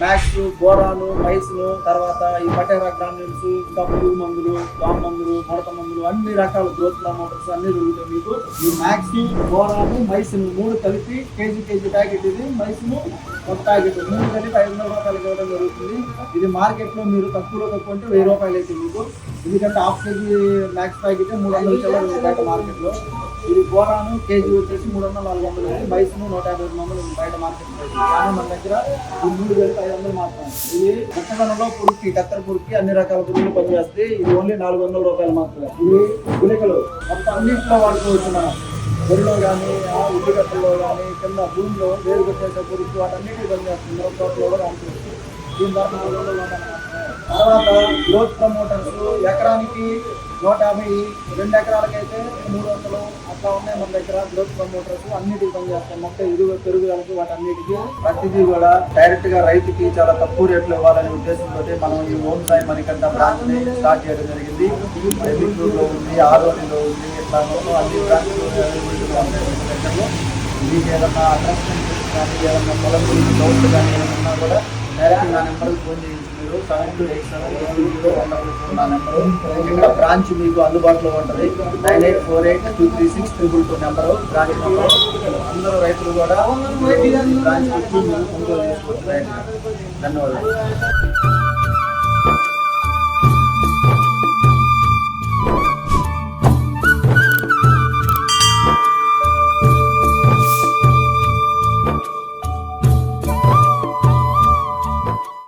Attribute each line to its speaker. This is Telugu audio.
Speaker 1: మ్యాక్స్ బోరాను మైస్ను తర్వాత ఈ పటేరా గ్రామ్యూల్స్ ఇంకా పురుగు మందులు దోమ మందులు ముడత మందులు అన్ని రకాల గ్రోత్ ప్రమోటర్స్ అన్ని దొరుకుతాయి మీకు. ఈ మ్యాక్స్ బోరాను మైస్ మూడు కలిపి కేజీ కేజీ ప్యాకెట్ ఇది. మైసును ఒక ప్యాకెట్. మూడు కలిపి ఐదు వందల రూపాయలకి ఇవ్వడం జరుగుతుంది. ఇది మార్కెట్లో మీరు తక్కువలో తక్కువ అంటే వెయ్యి రూపాయలు అయితే మీకు. ఎందుకంటే హాఫ్ కేజీ మ్యాక్స్ ప్యాకెట్ మూడు వందల చిల్లర మార్కెట్లో ఇది బోనాను కేజీ వచ్చేసి మూడు వందల నాలుగు వందలు ఉంది. మైస్ను నూట యాభై రెండు వందలు ఉంది. బయట మార్కెట్ ప్రైస్. కానీ మన దగ్గర ఈ మూడు కలిపి ఐదు వందలు మాత్రమే. ఇది మొక్కజొన్నలో పురుక్కి కత్తెర పురుక్కి అన్ని రకాల పురుగులు పనిచేస్తాయి. ఇది ఓన్లీ నాలుగు వందల రూపాయలు మాత్రమే. ఇది గుళికలు. మొత్తం అన్నింటిలో వాడుకోవచ్చు మనం వరిలో కానీ ఉల్లిగడ్డల్లో కానీ కింద భూమిలో వేరు పెట్టేసే పురుగు వాటన్నిటి పనిచేస్తుంది మిరప తోటలో కూడా వాడుకోవచ్చు. దీని ద్వారా నాలుగు వందలు తర్వాత గ్రోత్ ప్రమోటర్స్. ఎకరానికి నూట యాభై. రెండు ఎకరాలకైతే మూడు వందలు. అట్లా ఉన్నాయి మన దగ్గర గ్రోత్ ప్రమోటర్స్ అన్నిటికి పనిచేస్తాయి మొక్క ఎదుగు పెరుగుదలకు వాటన్నిటికీ ప్రతిదీ కూడా డైరెక్ట్గా రైతుకి చాలా తక్కువ రేట్లు ఇవ్వాలనే ఉద్దేశంతో మనం ఈ ఓన్ సాయి మణికంఠ బ్రాంచ్ని స్టార్ట్ చేయడం జరిగింది. బెంగళూరులో ఉంది ఆరోనిలో ఉంది ఇట్లా అన్ని బ్రాంచ్లు మీకు ఏదైనా అడ్రస్ కానీ ఏదైనా పొలం గురించి డౌట్ కానీ ఏదైనా కూడా డైరెక్ట్ నా నెంబర్కి ఫోన్ చేయొచ్చు మీరు. Seven two eight seven eight zero one double four నా నెంబరు. ఇక్కడ బ్రాంచ్ మీకు అందుబాటులో ఉంటుంది. Nine eight four eight two three six triple two number. Branch number. అందరూ రైతులు కూడా బ్రాంచ్ వచ్చి మీరు కొనుగోలు చేసుకోవచ్చు రైతులు ధన్యవాదాలు.